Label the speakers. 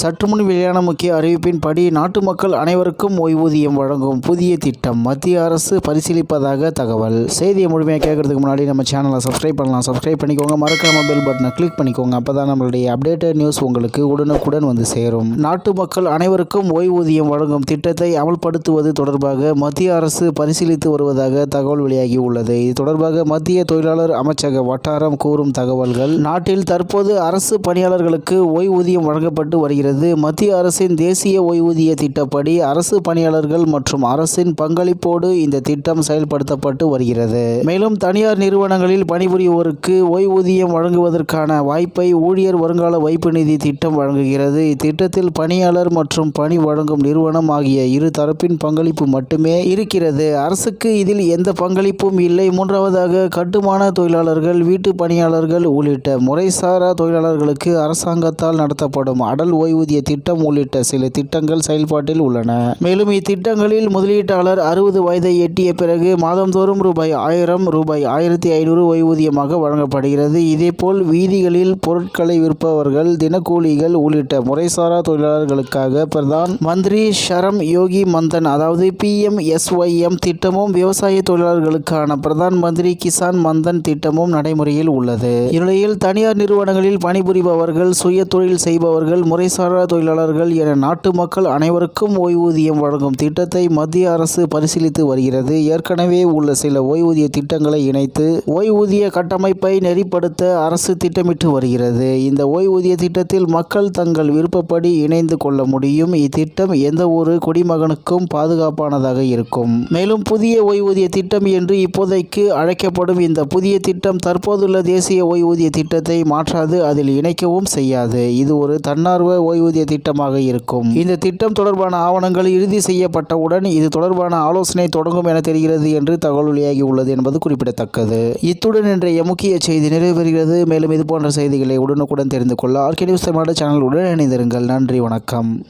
Speaker 1: சற்று முன் வெளியான முக்கிய அறிவிப்பின்படி நாட்டு மக்கள் அனைவருக்கும் ஓய்வூதியம் வழங்கும் புதிய திட்டம் மத்திய அரசு பரிசீலிப்பதாக தகவல். செய்தியை முழுமையாக கேட்கறதுக்கு முன்னாடி நம்ம சேனலை சப்ஸ்கிரைப் பண்ணலாம். சப்ஸ்கிரைப் பண்ணிக்கோங்க. மறக்காம பெல் பட்டனை கிளிக் பண்ணிக்கோங்க. அப்போ தான் நம்மளுடைய அப்டேட்டட் நியூஸ் உங்களுக்கு உடனுக்குடன் வந்து சேரும். நாட்டு மக்கள் அனைவருக்கும் ஓய்வூதியம் வழங்கும் திட்டத்தை அமல்படுத்துவது தொடர்பாக மத்திய அரசு பரிசீலித்து வருவதாக தகவல் வெளியாகி உள்ளது. இது தொடர்பாக மத்திய தொழிலாளர் அமைச்சக வட்டாரம் கூறும் தகவல்கள் நாட்டில் தற்போது அரசு பணியாளர்களுக்கு ஓய்வூதியம் வழங்கப்பட்டு வருகிறது. மத்திய அரசின் தேசிய ஓய்வூதிய திட்டப்படி அரசு பணியாளர்கள் மற்றும் அரசின் பங்களிப்போடு இந்த திட்டம் செயல்படுத்தப்பட்டு வருகிறது. மேலும் தனியார் நிறுவனங்களில் பணிபுரிவோருக்கு ஓய்வூதியம் வழங்குவதற்கான வாய்ப்பை ஊழியர் வருங்கால வைப்பு நிதி திட்டம் வழங்குகிறது. இத்திட்டத்தில் பணியாளர் மற்றும் பணி வழங்கும் நிறுவனம் ஆகிய இரு தரப்பின் பங்களிப்பு மட்டுமே இருக்கிறது. அரசுக்கு இதில் எந்த பங்களிப்பும் இல்லை. மூன்றாவதாக கட்டுமான தொழிலாளர்கள் வீட்டு பணியாளர்கள் உள்ளிட்ட முறைசாரா தொழிலாளர்களுக்கு அரசாங்கத்தால் நடத்தப்படும் அடல் ஓய்வூதிய திட்டம் உள்ளிட்ட சில திட்டங்கள் செயல்பாட்டில் உள்ளன. மேலும் இத்திட்டங்களில் முதலீட்டாளர் அறுபது வயதை எட்டிய பிறகு மாதந்தோறும் ரூபாய் ஆயிரம் ரூபாய் ஆயிரத்தி ஐநூறு ஓய்வூதியமாக வழங்கப்படுகிறது. இதேபோல் வீதிகளில் பொருட்களை விற்பவர்கள் தினக்கூலிகள் உள்ளிட்ட முறைசாரா தொழிலாளர்களுக்காக பிரதான் மந்திரி ஷரம் யோகி மந்தன் அதாவது பிஎம்எஸ்ஒய்எம் திட்டமும் விவசாய தொழிலாளர்களுக்கான பிரதான் மந்திரி கிசான் மந்தன் திட்டமும் நடைமுறையில் உள்ளது. இந்நிலையில் தனியார் நிறுவனங்களில் பணிபுரிபவர்கள் சுய தொழில் செய்பவர்கள் முறைசாரா தொழிலாளர்கள் என நாட்டு மக்கள் அனைவருக்கும் ஓய்வூதியம் வழங்கும் திட்டத்தை மத்திய அரசு பரிசீலித்து வருகிறது. ஏற்கனவே உள்ள சில ஓய்வூதிய திட்டங்களை இணைத்து ஓய்வூதிய கட்டமைப்பை நெறிப்படுத்த அரசு திட்டமிட்டு வருகிறது. இந்த ஓய்வூதிய திட்டத்தில் மக்கள் தங்கள் விருப்பப்படி இணைந்து கொள்ள முடியும். இத்திட்டம் எந்த ஒரு குடிமகனுக்கும் பாதுகாப்பானதாக இருக்கும். மேலும் புதிய ஓய்வூதிய திட்டம் என்று இப்போதைக்கு அழைக்கப்படும் இந்த புதிய திட்டம் தற்போதுள்ள தேசிய ஓய்வூதிய திட்டத்தை மாற்றாது அதில் இணைக்கவும் செய்யாது. இது ஒரு தன்னார்வ ஓய்வூதிய திட்டமாக இருக்கும். இந்த திட்டம் தொடர்பான ஆவணங்கள் இறுதி செய்யப்பட்டவுடன் இது தொடர்பான ஆலோசனை தொடங்கும் என தெரிகிறது என்று தகவல் வெளியாகியுள்ளது என்பது குறிப்பிடத்தக்கது. இத்துடன் இன்றைய முக்கிய செய்தி நிறைவேறுகிறது மேலும் இது போன்ற செய்திகளை உடனுக்குடன் தெரிந்து கொள்ள ஆர்கே நியூஸ் தமிழ்நாடு சேனலுடன் இணைந்திருங்கள். நன்றி வணக்கம்.